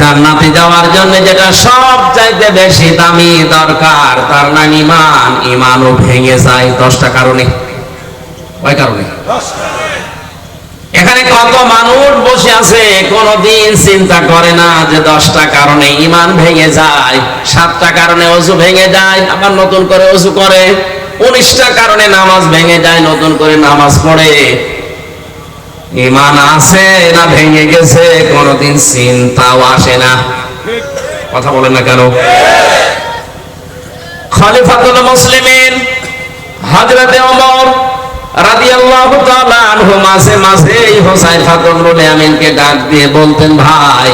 জান্নাতে যাওয়ার জন্য যেটা সব চাইতে বেশি দামি দরকার, তার নাম ইমান ইমানও ভেঙে যায় দশটা কারণে। কয় কারণে? এখানে কত মানুষ বসে আছে, কোনদিন চিন্তা করে না যে দশটা কারণে ইমান ভেঙে যায়, সাতটা কারণে অজু ভেঙে যায়, আবার নতুন করে অজু করে, উনিশটা কারণে নামাজ ভেঙে যায়, নতুন করে নামাজ পড়ে। ইমান আছে না ভেঙে গেছে, কোনদিন চিন্তাও আসে না। কথা বলেন না কেন? খলিফাতুল মুসলিমিন হযরতে ওমর রাদিয়াল্লাহু তাআলা আনহু মাঝে এই হুসাইফাতুল মুলামিনকে ডাক দিয়ে বলতেন, ভাই,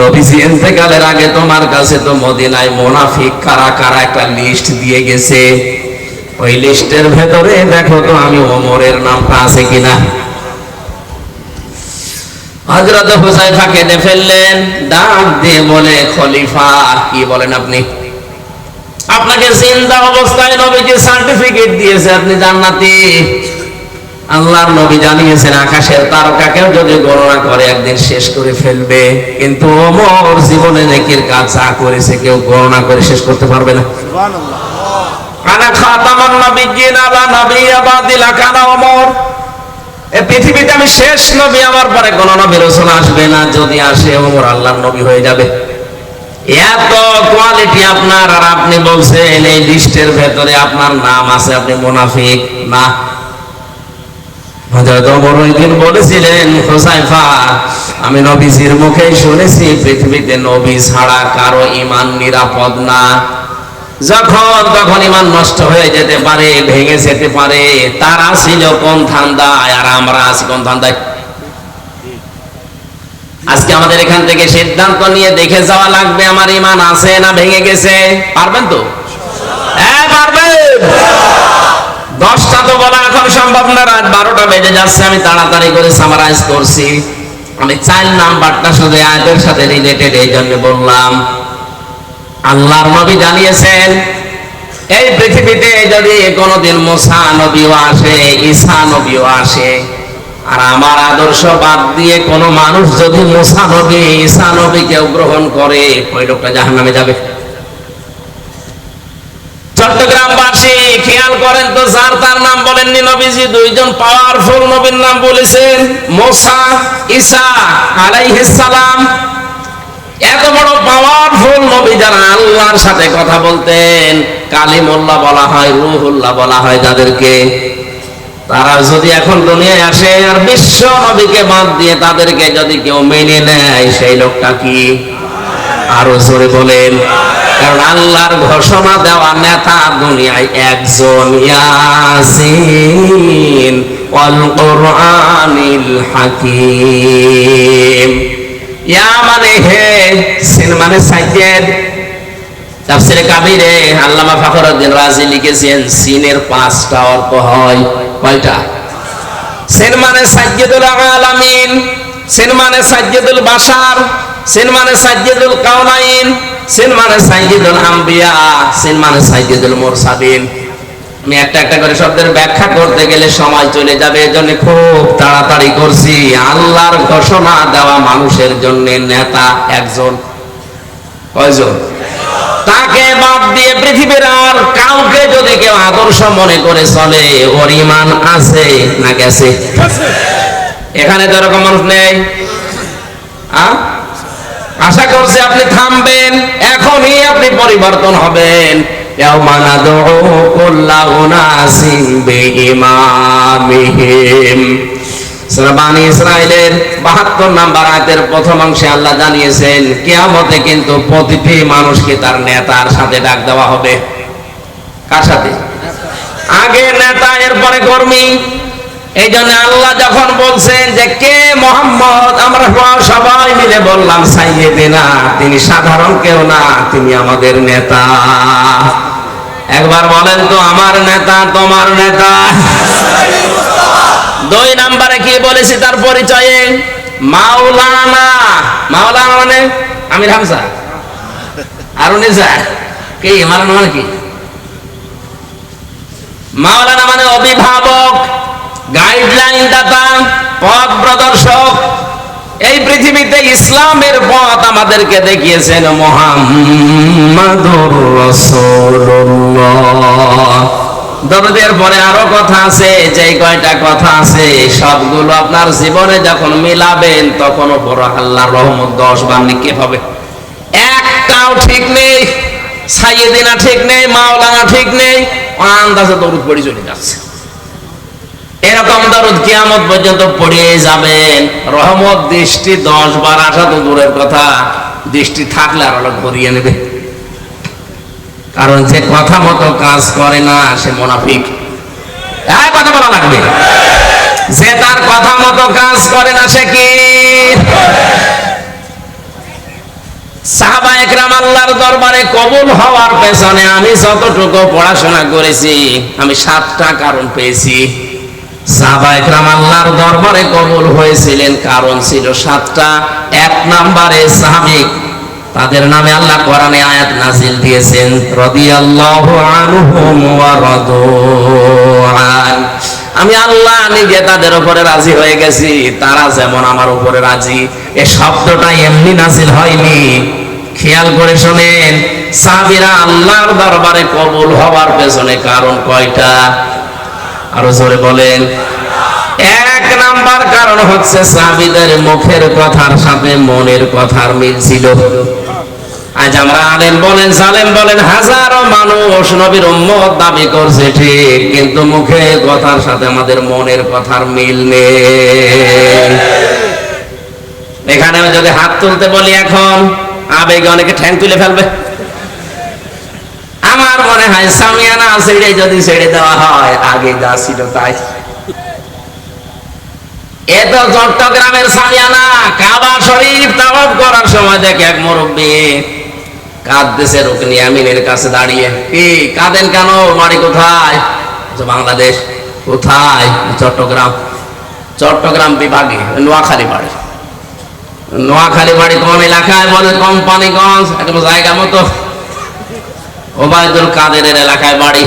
নবীজি ইন্তেকালের আগে তোমার কাছে তো মদিনায় মুনাফিক কারা কারা একটা লিস্ট দিয়ে গেছে। ওই লিস্টের ভেতরে দেখো তো আমি ওমরের নামটা আছে কিনা। হযরত হুসাইফা কেঁদে ফেললেন ডাক দিয়ে বলে খলিফা কি বলেন আপনি? আপনাকে জিন্দা অবস্থায় নবীজি সার্টিফিকেট দিয়েছে আপনি জান্নাতি। আল্লাহর নবী জানিয়েছেন আকাশের তারকাকেও যদি গণনা করে একদিন শেষ করে ফেলবে। কিন্তু ওমর জীবনে নেকির কাজ যা করেছে কেউ গণনা করে শেষ করতে পারবে না। আনা খাতামান নবিয়্যিন আলা নাবিয়্যা বাদিলা কানা ওমর পৃথিবীতে আমি শেষ নবী আমার পরে কোন নবী রাসূল আসবে না, যদি আসে ওমর আল্লাহর নবী হয়ে যাবে। এত কোয়ালিটি আপনার, আর আপনি বলছেন এই লিস্টের ভেতরে আপনার নাম আছে, আপনি মুনাফিক, না। বলেছিলেন আমি নবীজির মুখেই শুনেছি, পৃথিবীতে নবী ছাড়া কারও ঈমান নিরাপদ না। যখন তখন ইমান নষ্ট হয়ে যেতে পারে, ভেঙে যেতে পারে, তারা ছিল কোন ধান্দায় আর আমরা আছি কোন ধান্দায়? আজকে আমাদের এখান থেকে সিদ্ধান্ত নিয়ে দেখে যাওয়া লাগবে আমার ইমান আছে না ভেঙে গেছে। পারবেন তো? হ্যাঁ দশটা তো বলা এখন সম্ভব না, রাত বারোটা বেজে যাচ্ছে, আমি তাড়াতাড়ি করে সামারাইজ করছি। আমি চার নাম্বারটা শুধু আয়াতের সাথে রিলেটেড এই জন্য বললাম আল্লাহর নবী জানিয়েছেন, এই পৃথিবীতে যদি কোনোদিন মুসা নবীও আসে, ঈসা নবীও আসে, আর আমার আদর্শ বাদ দিয়ে কোন মানুষ যদি মুসা নবী, ঈসা নবীকেও গ্রহণ করে, ওই লোকটা জাহান্নামে যাবে। চট্টগ্রামবাসী, খেয়াল করেন তো, যার তার নাম বলেননি নবীজি, দুইজন পাওয়ারফুল নবীর নাম বলেছেন, মোসা, ঈসা সালাম। এত বড় পাওয়ারফুল নবী যারা আল্লাহর সাথে কথা বলতেন, কালিমুল্লাহ বলা হয়, রুহুল্লাহ বলা হয় যাদেরকে তারা যদি এখন দুনিয়ায় আসে, আর বিশ্ব নবীকে বাদ দিয়ে তাদেরকে যদি কেউ মেনে নেয়, সেই লোকটা কি? আরও জোরে বলেন। কারণ আল্লাহর ঘোষণা দেওয়া নেতা দুনিয়ায় একজন ইয়াসিন ওয়াল কোরআনিল হাকিম। ইয়া মানে হে সিন মানে সাইয়েদ তাফসিরে কাবিরে আল্লামা ফখরুদ্দিন রাজি লিখেছেন, সিনের পাঁচটা অর্থ হয় কয়টা? সিন মানে সাইয়্যিদুল আলামিন সিন মানে সাইয়্যিদুল বাশার সিন মানে সাইয়্যিদুল কাউনাইন সিন মানে সাইয়্যিদুল আম্বিয়া সিন মানে আমি একটা একটা করে শব্দের ব্যাখ্যা করতে গেলে সময় চলে যাবে, এজন্য খুব তাড়াতাড়ি করছি। আল্লাহর ঘোষণা দেওয়া মানুষের জন্য নেতা একজন। কয়জন? তাকে বাদ দিয়ে পৃথিবীর আর কাউকে যদি কেউ আদর্শ মনে করে চলে, ওর ইমান আছে না গেছে? এখানে তো এরকম মানুষ নেই? আশা করছি আপনি থামবেন, এখনই আপনি পরিবর্তন হবেন। يوم ندعو كل أناس بإمامهم সূরা বানি ইসরাইলের 72 নাম্বার আয়াতের প্রথম অংশে আল্লাহ জানিয়েছেন কিয়ামতে কিন্তু প্রতিটি মানুষকে তার নেতার সাথে ডাক দেওয়া হবে কার সাথে আগে নেতা এরপরে কর্মী এই জন্য আল্লাহ যখন বলছেন যে কে মোহাম্মদ আমরা সবাই মিলে বললাম সাইয়েদেনা তিনি সাধারণ কেউ না তিনি আমাদের নেতা একবার বলেন তো, আমার নেতা, তোমার নেতা। দুই নাম্বারে কি বলেছি তার পরিচয়ে? মাওলানা। মাওলানা মানে আমির হামজা। আর উনি স্যার। কি, মাওলানা মানে কি? মাওলানা মানে অভিভাবক গাইডলাইন দাতা, পথ প্রদর্শক। এই পৃথিবীতে ইসলামের পথ আমাদেরকে দেখিয়েছেন মোহাম্মদুর রাসূলুল্লাহ। পরে আরও কথা আছে যে কয়টা কথা আছে, সবগুলো আপনার জীবনে যখন মিলাবেন, তখন বড় আল্লাহর রহমত দশ বার নিক্ষেপ হবে। একটাও ঠিক নেই, সাইয়েদিনা ঠিক নেই, মাওলানা ঠিক নেই আন্দাজে দরুদ পড়ে চলে যাচ্ছে। এরকম দরুদ কিয়ামত পর্যন্ত পড়িয়ে যাবেন। রহমত, দৃষ্টি, দশ বার আসা তো দূরের কথা। দৃষ্টি থাকলে আর অনেক ভরিয়ে নেবে। কারণ যে কথা মতো কাজ করে না, সে মোনাফিক। কথা বলা লাগবে। যে তার কথা মতো কাজ করে না, সে কি? সাহাবা একরাম আল্লাহর দরবারে কবুল হওয়ার পেছনে আমি যতটুকু পড়াশোনা করেছি, আমি সাতটা কারণ পেয়েছি। দরবারে হয়েছিলেন, কারণ ছিল সাতটা, এক তাদের নামে আল্লাহ কোরআনে আয়াত নাজিল দিয়েছেন আমি আল্লাহ নিজে তাদের উপরে রাজি হয়ে গেছি, তারা যেমন আমার উপরে রাজি, এ শব্দটা এমনি নাজিল হয়নি। খেয়াল করে শোনেন সাবিরা আল্লাহর দরবারে কবুল হওয়ার পেছনে কারণ কয়টা? আরও জোরে বলেন। এক নাম্বার কারণ হচ্ছে সাবিদের মুখের কথার সাথে মনের কথার মিল ছিল। আজ আমরা আলেম বলেন, সালেম বলেন, হাজারো মানুষ নবীর উম্মত দাবি করছে, ঠিক, কিন্তু মুখে কথার সাথে আমাদের মনের কথার মিল নেই। এখানে যদি হাত তুলতে বলি এখন, আবেগে অনেকে ঠ্যাং তুলে ফেলবে। আমার মনে হয় সামিয়ানা ছেড়ে যদি ছেড়ে দেওয়া হয়, আগে যা ছিল তাই। এ তো চট্টগ্রামের সামিয়ানা কাবা শরীফ করার সময় দেখে এক মুরব্বী কাঁদতেছে রুকনি আমিনের কাছে দাঁড়িয়ে। কি, কাঁদেন কেন? বাড়ি কোথায়? বাংলাদেশ। কোথায়? চট্টগ্রাম। চট্টগ্রাম বিভাগে, নোয়াখালী বাড়ি। নোয়াখালী বাড়ি কোন এলাকায় বলে? কোম্পানিগঞ্জ একটা জায়গা মতো। ওবায়দুল কাদেরের এলাকায় বাড়ি।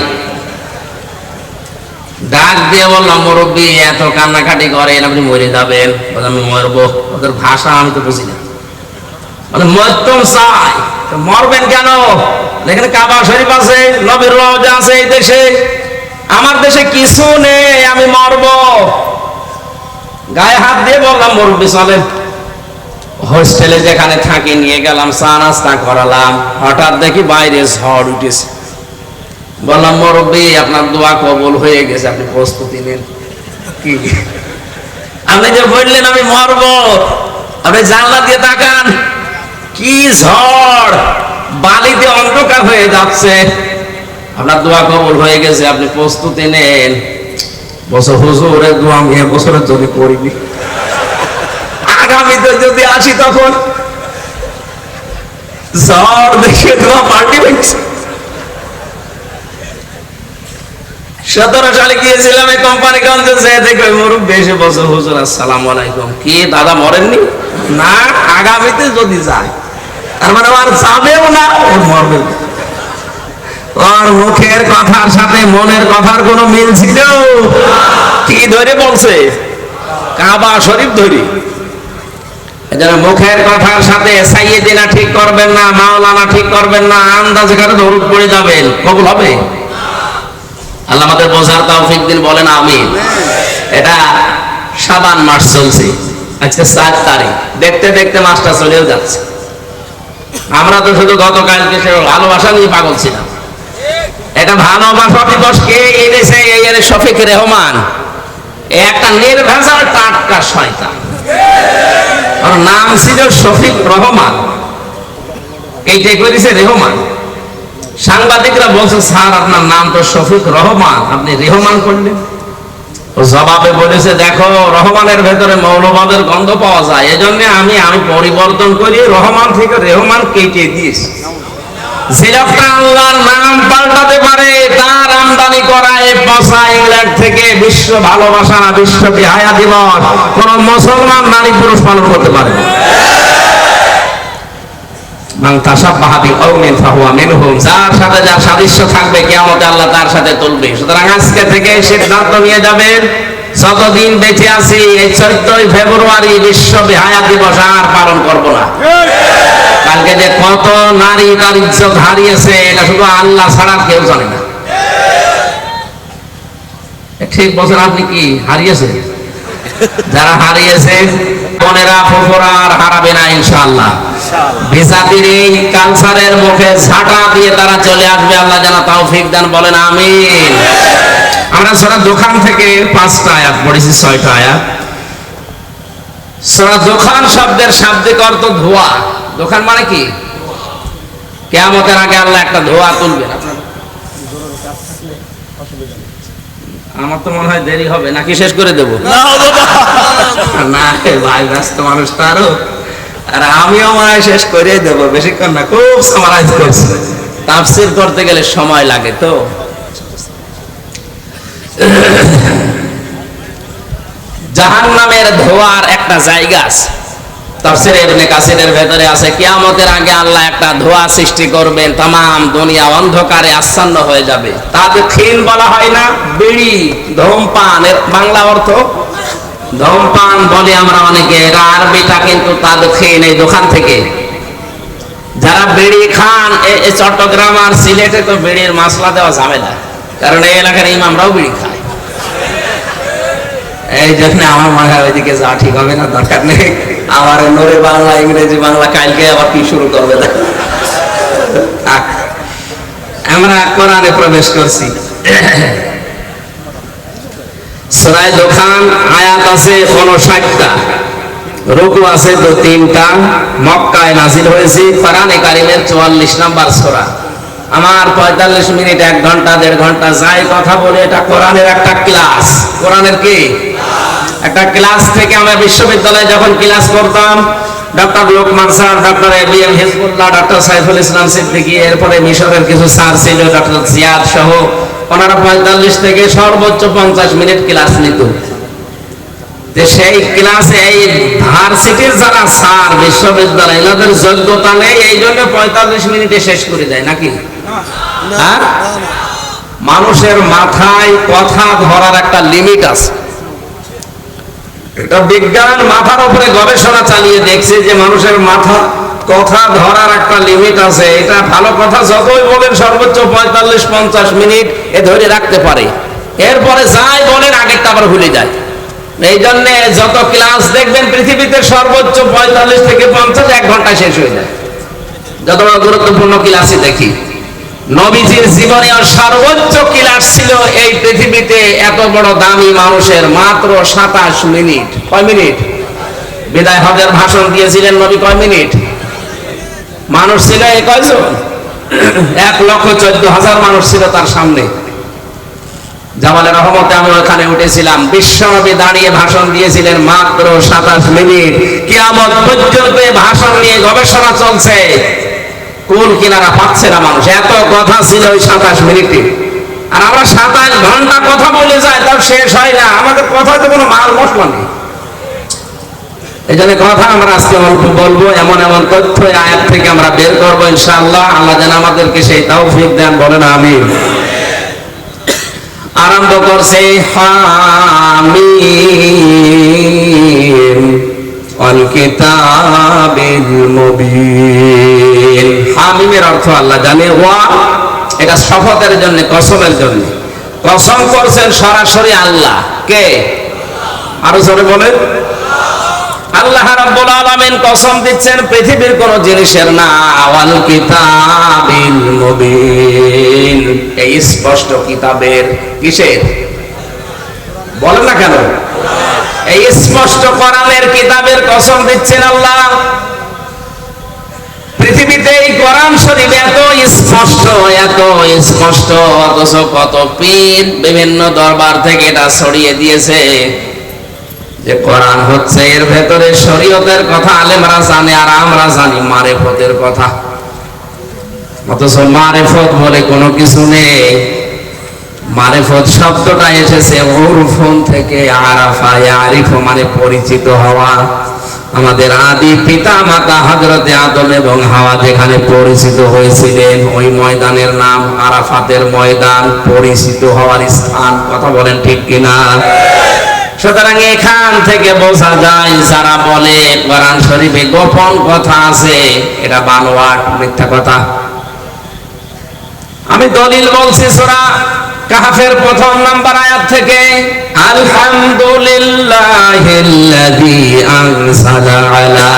ডাক দিয়ে বললাম মুরব্বী, এত কান্নাকাটি করেন, আপনি মরে যাবেন। আমি মরবো। ওদের ভাষা আমি তো বুঝি না। মানে মরতম চাই। মরবেন কেন? এখানে কাবা শরীফ আছে, নবীর রওজা আছে এই দেশে। আমার দেশে কিছু নেই, আমি মরব। গায়ে হাত দিয়ে বললাম, মুরব্বী, চলেন। হোস্টেলে যেখানে থাকি, নিয়ে গেলাম, চা নাস্তা করালাম। হঠাৎ দেখি বাইরে ঝড় উঠেছে। বললাম, মুরব্বী, আপনার দোয়া কবল হয়ে গেছে, আপনি প্রস্তুতি নেন। কি? আপনি যে বললেন, আমি মরব। আপনি জানলা দিয়ে তাকান। কি ঝড়! বালিতে অন্ধকার হয়ে যাচ্ছে। আপনার দোয়া কবল হয়ে গেছে, আপনি প্রস্তুতি নেন। বছর হুজুরের দোয়া আমি বছরের জন্য করিনি। আগামীতে যদি আসি তখন পাল্টি হয়েছে। সতেরো সালে গিয়েছিলাম এই দেখবে বসে হুজুর, আসসালাম আলাইকুম। দাদা মরেননি? না, আগামীতে যদি যায়। তার মানে আর যাবেও না মরবে ওর মুখের কথার সাথে মনের কথার কোনো মিল ছিল? কি ধরে বলছে? কাবা শরীফ ধরি। এজন্য মুখের কথার সাথে সাইয়েদিনা ঠিক করবেন না, মাওলানা ঠিক করবেন না, আন্দাজে করে দৌড় পড়ে যাবেন। কবুল হবে? আল্লাহ আমাদের বোঝার তৌফিক দিন, বলেন আমি এটা সাবান মাস চলছে। আজকে সাত তারিখ। দেখতে দেখতে মাসটা চলেও যাচ্ছে। আমরা তো শুধু গতকালকে সে ভালোবাসা নিয়ে পাগল ছিলাম। এটা ভালোবাসা দিবস কে এনেছে, এই এর শফিক রেহমান। একটা নির্ভেজাল টাটকা শয়তান। ওর নাম ছিল শফিক রহমান। এইটাই করেছে রেহমান। সাংবাদিকরা বলছে, স্যার, আপনার নাম তো শফিক রহমান। আপনি রেহমান করলেন। জবাবে বলেছে, দেখো, রহমানের ভেতরে মৌলবাদের গন্ধ পাওয়া যায়। এজন্য আমি আমি পরিবর্তন করি রহমান থেকে রেহমান কেটে দিয়েছি। যার সাথে যার সাদৃশ্য থাকবে, কিয়ামতে আল্লাহ তার সাথে তুলবে। সুতরাং আজকে থেকে সিদ্ধান্ত নিয়ে যাবেন যতদিন বেঁচে আছি, এই চোদ্দই ফেব্রুয়ারি বিশ্ব বেহায়া দিবস আর পালন করব না। কালকে যে কত নারী তার ইজ্জত হারিয়েছে এটা শুধু আল্লাহ ছাড়া কেউ জানে না। ঠিক বছর আপনি কি হারিয়েছে যারা হারিয়েছে বোনেরা ফুফুরা আর হারাবে না ইনশাআল্লাহ। বিজাতির এই কালচারের মুখে ঝাঁটা দিয়ে তারা চলে আসবে আল্লাহ যেন তৌফিক দান বলেন আমিন। আমরা সারা দোকান থেকে পাঁচটা আয়াত পড়েছি ছয়টা আয়াত। সারা দোকান শব্দের শাব্দিক অর্থ ধোয়া। দোকান মানে কি? কেয়ামতের আগে আল্লাহ একটা ধোয়া তুলবেন আমার তো মনে হয় দেরি হবে নাকি শেষ করে দেবো? না ভাই ব্যস্ত মানুষ তো আরও। আর আমিও মনে হয় শেষ করে দেবো বেশিক্ষণ না খুব সামারাইজ করছি তাফসির করতে গেলে সময় লাগে তো। জাহান নামের ধোয়ার একটা জায়গা আছে। কাসিরের ভেতরে আছে, কিয়ামতের আগে আল্লাহ একটা ধোয়া সৃষ্টি করবেন দুনিয়া অন্ধকারে আচ্ছন্ন হয়ে যাবে। খিন বলা হয় না, বিড়ি, ধূমপান বাংলা অর্থ ধূমপান বলে আমরা অনেকে আরবিটা কিন্তু তাদের দোকান থেকে। যারা বিড়ি খান চট্টগ্রাম আর সিলেটে তো বিড়ির মশলা দেওয়া ঝামেলা, কারণ এই এলাকার ইমামরাও বিড়ি খায়। এই জন্য আমার মনে ওইদিকে যা ঠিক হবে না, দরকার নেই। আমার নোরে বাংলা, ইংরেজি বাংলা কালকে আবার কি শুরু করবে? আমরা কোরআনে প্রবেশ করছি। সরাই দোকান আয়াত আছে রুকু আছে দু তিনটা। মক্কায় নাজিল হয়েছে। কারিমের চুয়াল্লিশ নাম্বার আমার পঁয়তাল্লিশ মিনিট, এক ঘণ্টা, দেড় ঘণ্টা যাই কথা বলে, এটা কোরআনের একটা ক্লাস। কোরআনের কি? একটা ক্লাস থেকে আমরা বিশ্ববিদ্যালয়ে যখন ক্লাস করতাম doctor Lokman sir doctor A B M Hizbullah doctor Saiful Islam Siddiqui এরপরে মিশরের কিছু স্যার ছিল ডক্টর জিয়াদ সহ ওনারা পঁয়তাল্লিশ থেকে সর্বোচ্চ পঞ্চাশ মিনিট ক্লাস নিত। যে সেই ক্লাসে এই ভার্সিটির যারা স্যার বিশ্ববিদ্যালয় এনাদের যোগ্যতা নেই এই জন্য পঁয়তাল্লিশ মিনিটে শেষ করে দেয় নাকি? হ্যাঁ? মানুষের মাথায় কথা ধরার একটা লিমিট আছে। বিজ্ঞান মাথার উপরে গবেষণা চালিয়ে দেখছে যে মানুষের মাথা, কথা ধরার একটা লিমিট আছে। এটা ভালো কথা, যতই বলেন সর্বোচ্চ পঁয়তাল্লিশ, পঞ্চাশ মিনিট এ ধরে রাখতে পারে। এরপরে যাই বলেন, আগেরটা আবার ভুলে যায়। এই জন্যে যত ক্লাস দেখবেন, পৃথিবীতে সর্বোচ্চ পঁয়তাল্লিশ থেকে পঞ্চাশ এক ঘণ্টা শেষ হয়ে যায়। যত গুরুত্বপূর্ণ ক্লাসই দেখি। নবীজির জীবনে সর্বোচ্চ ক্লাস ছিল এই পৃথিবীতে এত বড় দামি মানুষের মাত্র সাতাশ মিনিট। কয় মিনিট? বিদায় হজের ভাষণ দিয়েছিলেন নবী কয় মিনিট? মানুষ ছিল এই কয়জন? এক লক্ষ চোদ্দ হাজার মানুষ ছিল তার সামনে। জামালের রহমতে আমি ওখানে উঠেছিলাম। বিশ্বনবী দাঁড়িয়ে ভাষণ দিয়েছিলেন মাত্র সাতাশ মিনিট। কিয়ামত পর্যন্ত ভাষণ নিয়ে গবেষণা চলছে। কোন কিনারা পাচ্ছে না মানুষ? এত কথা ছিল ওই সাতাশ মিনিটে। আর আমরা সাতাশ ঘণ্টা কথা বলে যাই, তাও শেষ হয় না। আমাদের কথাতে কোনো মাল মশলা নেই। এই জন্য কথা আমরা আজকে অল্প বলব, এমন এমন তথ্য আয়াত থেকে আমরা বের করব, ইনশাআল্লাহ। আল্লাহ যেন আমাদেরকে সেই দেন আমি আরম্ভ করছে, হামিম। অল কিতাবিল মুবিন। হামিমের অর্থ আল্লাহ জানে। ওয়া, এটা শপথের জন্য, কসমের জন্য। কসম করছেন সরাসরি আল্লাহ। কে? আরও জোরে বলেন। আল্লাহ রাব্বুল আলামিন কসম দিচ্ছেন, পৃথিবীর কোন জিনিসের না। আওয়াল কিতাবিল মুবিন। এই স্পষ্ট কিতাবের কিসের? বলেন না কেন? এই স্পষ্ট কোরআনের কিতাবের কসম দিচ্ছেন আল্লাহ। পৃথিবীতে এই কোরআন শরীফ এত স্পষ্ট এত স্পষ্ট, অথচ কত পীর বিভিন্ন দরবার থেকে এটা ছড়িয়ে দিয়েছে যে কোরআন হচ্ছে এর ভেতরে শরীয়তের কথা, আলেমরা জানে আর আমরা জানি কথা। অথচ মারেফত বলে কোনো কিছু নেই। মারেফত শব্দটা এসেছে ওরফোন থেকে আরাফা আরিফ মানে পরিচিত হওয়া। আমাদের আদি পিতা মাতা হজরতে আদম এবং হাওয়া যেখানে পরিচিত হয়েছিলেন, ওই ময়দানের নাম আরাফাতের ময়দান পরিচিত হওয়ার স্থান। কথা বলেন ঠিক কিনা? সুতরাং এখান থেকে বোঝা যায়, যারা বলে কোরআন শরীফে গোপন কথা আছে, এটা বানোয়াট মিথ্যা কথা। আমি দলিল বলছি, সোরা কাহাফের প্রথম নাম্বার আয়াত থেকে আলহামদুলিল্লাহিল্লাযী আনসালা আলা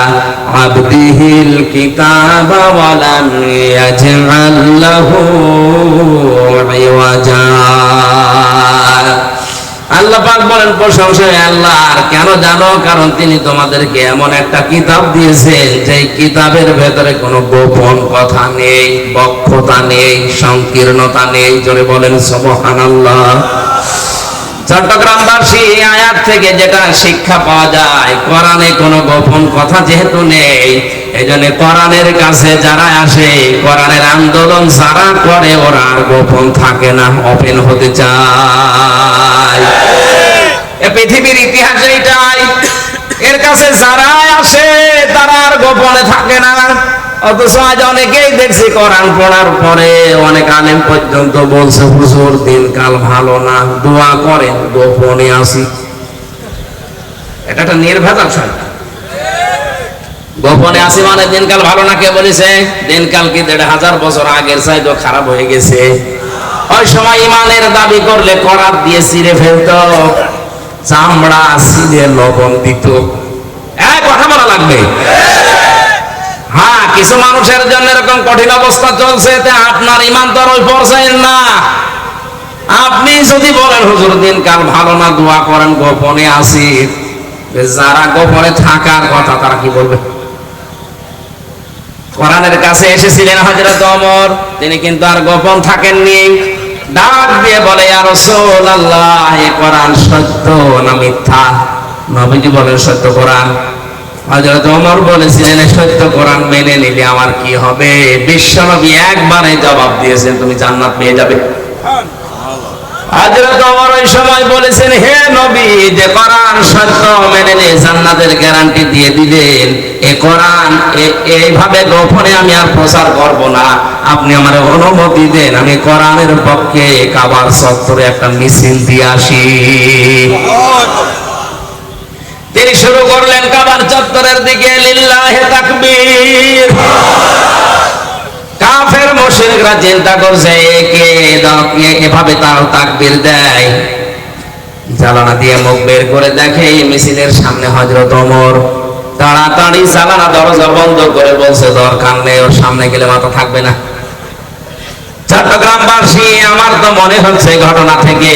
আল্লাহ পাক বলেন, প্রশংসা আল্লাহ, আর কেন জানো? কারণ তিনি তোমাদেরকে এমন একটা কিতাব দিয়েছেন যে কিতাবের ভেতরে কোনো গোপন কথা নেই, বক্ষতা নেই, সংকীর্ণতা নেই। জোরে বলেন, সুবহানাল্লাহ। চট্টগ্রামবাসী আয়াত থেকে যেটা শিক্ষা পাওয়া যায়, কোরআনে কোনো গোপন কথা যেহেতু নেই এই জন্য কোরআনের কাছে যারা আসে, কোরআনের আন্দোলন যারা করে, ওরা আর গোপন থাকে না ওপেন হতে চায়। পৃথিবীর ইতিহাসে এটাই। এর কাছে যারা আসে, তারা আর গোপনে থাকে না। অথচ আজ অনেকেই দেখছি কোরআন পড়ার পরে অনেক আলেম পর্যন্ত বলছে, হুজুর, দিনকাল ভালো না, দোয়া করেন, গোপনে আসি। এটা একটা নির্ভেজাল শয়তান। গোপনে আসি মানে দিনকাল ভালো না কে বলেছে? দিনকাল কি দেড় হাজার বছর আগের চাইতো খারাপ হয়ে গেছে। ওই সময় ইমানের দাবি করলে করাত দিয়ে চিরে ফেলতো। চামড়া সিলে লবণ দিত। কথা বলা লাগবে? হ্যাঁ কিছু মানুষের জন্য এরকম কঠিন অবস্থা চলছে আপনার ইমান তো ওই না। আপনি যদি বলেন, হুজুর দিন কাল ভালো না, দোয়া করেন, গোপনে আসি যারা গোপনে থাকার কথা তারা কি বলবে? কোরআনের কাছে এসেছিলেন হযরত ওমর। তিনি কিন্তু আর গোপন থাকেননি। ডাক দিয়ে বলে, ইয়া রাসূলুল্লাহ, এই কোরআন সত্য না মিথ্যা? নবীজি বলেন, সত্য কোরআন। হযরত ওমর বলেছিলেন সত্য কোরআন মেনে নিলে আমার কি হবে? বিশ্বনবী একবারে জবাব দিয়েছেন, তুমি জান্নাত পেয়ে যাবে। আমি আর প্রচার করব না। আপনি আমার অনুমতি দেন, আমি কোরআনের পক্ষে কাবার চত্বরে একটা মিছিল দিয়ে আসি। তিনি শুরু করলেন কাবার চত্বরের দিকে, লিল্লাহে তাকবীর। কাফের মুশরিকরা চিন্তা করছে একে এভাবে তার তাকবীর দেয়? জ্বালানা দিয়ে মুখ বের করে দেখে এই মিছিলের সামনে হযরত ওমর। তাড়াতাড়ি জালানা দরজা বন্ধ করে বলছে, দরকার নেই, ওর সামনে গেলে মাথা থাকবে না। চট্টগ্রামবাসী, আমার তো মনে হচ্ছে ঘটনা থেকে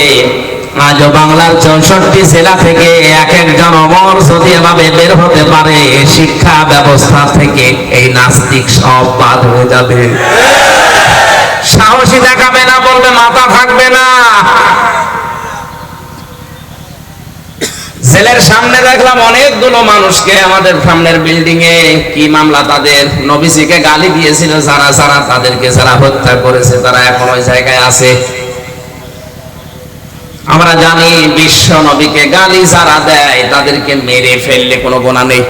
আজ বাংলার চৌষট্টি জেলা থেকে এক একজন অমর যদি এভাবে বের হতে পারে শিক্ষা ব্যবস্থা থেকে এই নাস্তিক সব বাদ হয়ে যাবে। সাহসী দেখাবে না, বলবে মাথা থাকবে না। জেলের সামনে দেখলাম অনেকগুলো মানুষকে আমাদের সামনের বিল্ডিং এ কি মামলা তাদের? নবীজিকে গালি দিয়েছিল, যারা যারা তাদেরকে যারা হত্যা করেছে, তারা এখন ওই জায়গায় আছে। আমরা জানি বিশ্ব নবীকে গালি যারা দেয়, তাদেরকে মেরে ফেললে কোনো গোনা নেই।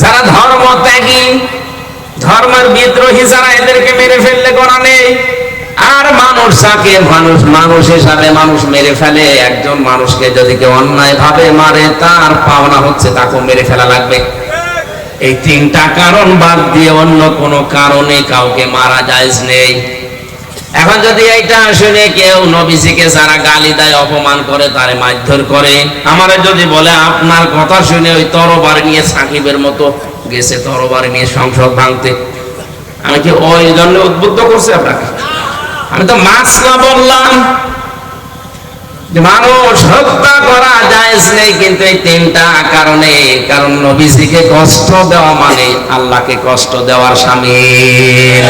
যারা ধর্ম ত্যাগী, ধর্মের বিদ্রোহী, যারা এদেরকে মেরে ফেললে গোনা নেই। আর মানুষ যাকে মানুষ মানুষ হিসাবে মানুষ মেরে ফেলে, একজন মানুষকে যদি কেউ অন্যায় ভাবে মারে, তার পাওনা হচ্ছে তাকে মেরে ফেলা লাগবে। এই তিনটা কারণ বাদ দিয়ে অন্য কোনো কারণে কাউকে মারা যায় নেই। এখন যদি এইটা শুনে কেউ নবীজিকে যারা গালি দেয়, অপমান করে, তারে মারধর করে, আমারে যদি বলে, আপনার কথা শুনে ওই তরবার নিয়ে সাকিবের মতো গেছে তরবার নিয়ে সংসদ ভাঙতে। আমি কি ওই জন্য উদ্বুদ্ধ করছি আপনাকে? আমি তো মাছ মাসলা বললাম। মানুষ হত্যা করা জায়েজ নেই কিন্তু এই তিনটা কারণে কারণ নবীজিকে কষ্ট দেওয়া মানে আল্লাহকে কষ্ট দেওয়ার শামিল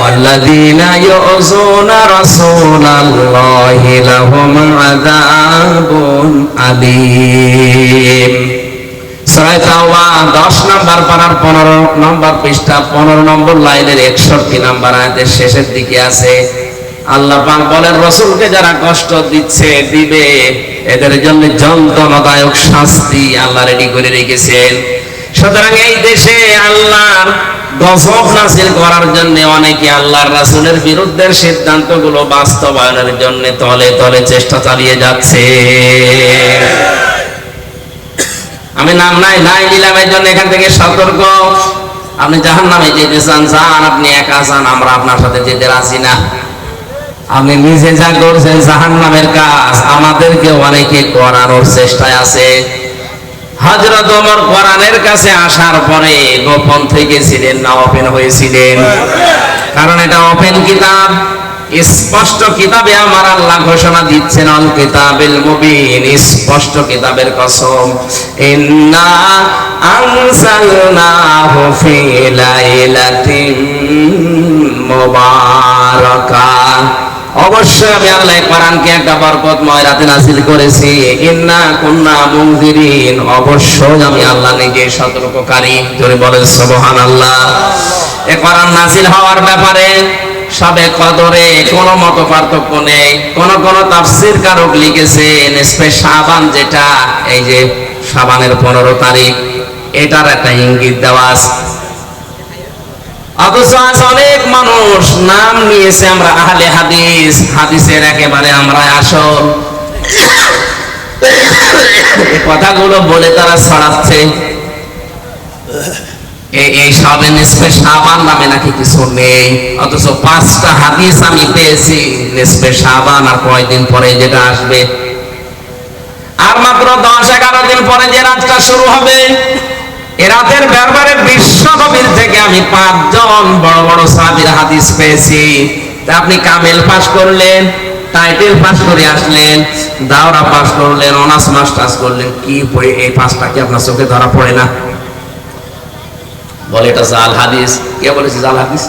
والذين يؤذون رسول الله لهم عذاب أليم সূরা তাওবা 10 নম্বর পারার 15 নম্বর পৃষ্ঠা 15 নম্বর লাইনের 61 নম্বর আয়াতের শেষের দিকে আছে আল্লাহ পাক বলেন, রসুলকে যারা কষ্ট দিচ্ছে, দিবে, এদের জন্য যন্ত্রণাদায়ক শাস্তি আল্লাহ রেডি করে রেখেছেন। সুতরাং এই দেশে আল্লাহর গজব নাসিল করার জন্য অনেকে আল্লাহর রাসূলের বিরুদ্ধে সিদ্ধান্তগুলো বাস্তবায়নের জন্য তলে তলে চেষ্টা চালিয়ে যাচ্ছে। আমি নাম নাই নাই নিলামের জন্য এখান থেকে সতর্ক। আপনি জাহান নামে যেতে চান, যান, আপনি একা যান, আমরা আপনার সাথে যেতে রাজি না। আপনি নিজে যা করছেন জাহান নামের কাজ আমাদেরকে অনেকে করানোর চেষ্টায় আছে। হজরত ওমর কোরআনের কাছে আসার পরে গোপন থেকে ছিলেন না, ওপেন হয়েছিলেন। কারণ এটা ওপেন কিতাব, স্পষ্ট কিতাবে আমার আল্লাহ ঘোষণা দিচ্ছেন অল কিতাবিল মুবিন, স্পষ্ট কিতাবের কসম। ইন্না আনসালনাহু ফি লাইলাতিন মুবারাকাহ অবশ্যই আমি আল্লাহ কোরআনকে একটা বরকতময় রাতে নাজিল করেছি। ইন্না কুন্না মুনজিরিন। অবশ্যই আমি আল্লাহ নিজে সতর্ককারী। জোরে বলেন, সুবহানাল্লাহ। এ কোরআন নাজিল হওয়ার ব্যাপারে সবে কদরে কোনো মত পার্থক্য নেই। কোন কোন তাফসির কারক লিখেছে, নিসফে শাবান যেটা, এই যে শাবানের পনেরো তারিখ, এটার একটা ইঙ্গিত দেওয়া আছে। অথচ আজ অনেক মানুষ, নাম নিয়েছে আমরা আহলে হাদিস। হাদিসের একেবারে আমরা আসল। কথাগুলো বলে তারা ছড়াচ্ছে। এই এই সবে নিসবে সাবান নামে নাকি কিছু নেই। অথচ পাঁচটা হাদিস আমি পেয়েছি নিসবে সাবান, আর কয়দিন পরে যেটা আসবে। আর মাত্র দশ এগারো দিন পরে যে রাতটা শুরু হবে এ রাতের ব্যাপারে বিশ্ব নবীর থেকে আমি পাঁচজন বড় বড় সাহাবীর হাদিস পেয়েছি। তা আপনি কামেল পাস করলেন, টাইটেল পাস করে আসলেন, দাওরা পাস করলেন, অনার্স মাস্টার্স করলেন, কি পড়ে এই পাঁচটা কি আপনার চোখে ধরা পড়ে না? বলে, এটা জাল হাদিস। কে বলেছে জাল হাদিস?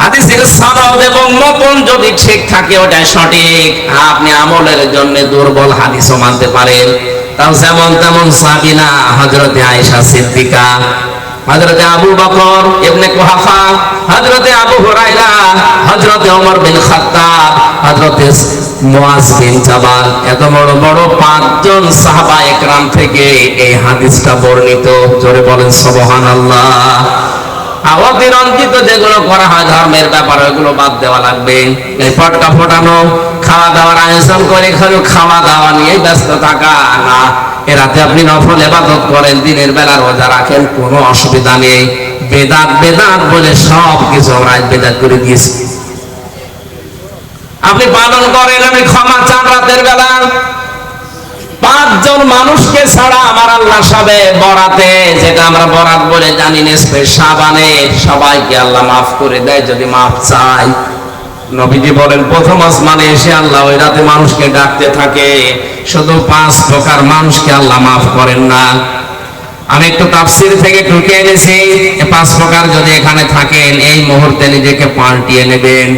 হাদিসের সনদ এবং মতন যদি ঠিক থাকে ওটা সঠিক। আপনি আমলের জন্য দুর্বল হাদিসও মানতে পারেন। তাও যেমন তেমন সাবিনা হজরতে আয়েশা সিদ্দিকা হজরতে আবু বকর ইবনে কুহাফা হজরতে আবু হুরায়রা হজরতে ওমর বিন খাত্তাব হজরতে মুয়াজ বিন জাবাল, এত বড় বড় পাঁচজন সাহাবা একরাম থেকে এই হাদিসটা বর্ণিত। জোরে বলেন, সুবহানাল্লাহ। অতিরঞ্জিত যেগুলো করা হয় ধর্মের ব্যাপারে বাদ দেওয়া লাগবে। এই পটকা ফোটানো, খাওয়া দাওয়ার আয়োজন করে খালি খাওয়া দাওয়া নিয়ে ব্যস্ত থাকা। না আপনি নফল এবাদত করেন, দিনের বেলা রোজা রাখেন, কোনো অসুবিধা নেই। বেদাত বেদাত বলে সব কিছু আমরা বেদাত করে দিয়েছি। আপনি পালন করেন, আমি ক্ষমা চান রাতের বেলা। পাঁচজন মানুষকে ছাড়া আমার আল্লাহ সবে বরাতে, যেটা আমরা বরাত বলে জানি নেসপে সাবানে সবাইকে আল্লাহ মাফ করে দেয় যদি মাফ চাই নবীজি বলেন, প্রথম আসমানে এসে আল্লাহ ওই রাতে মানুষকে ডাকতে থাকে, শুধু পাঁচ প্রকার মানুষকে আল্লাহ মাফ করেন না। আমি একটু তাফসির থেকে ঢুকে এনেছি পাঁচ প্রকার যদি এখানে থাকেন, এই মুহূর্তে নিজেকে পাল্টিয়ে নেবেন।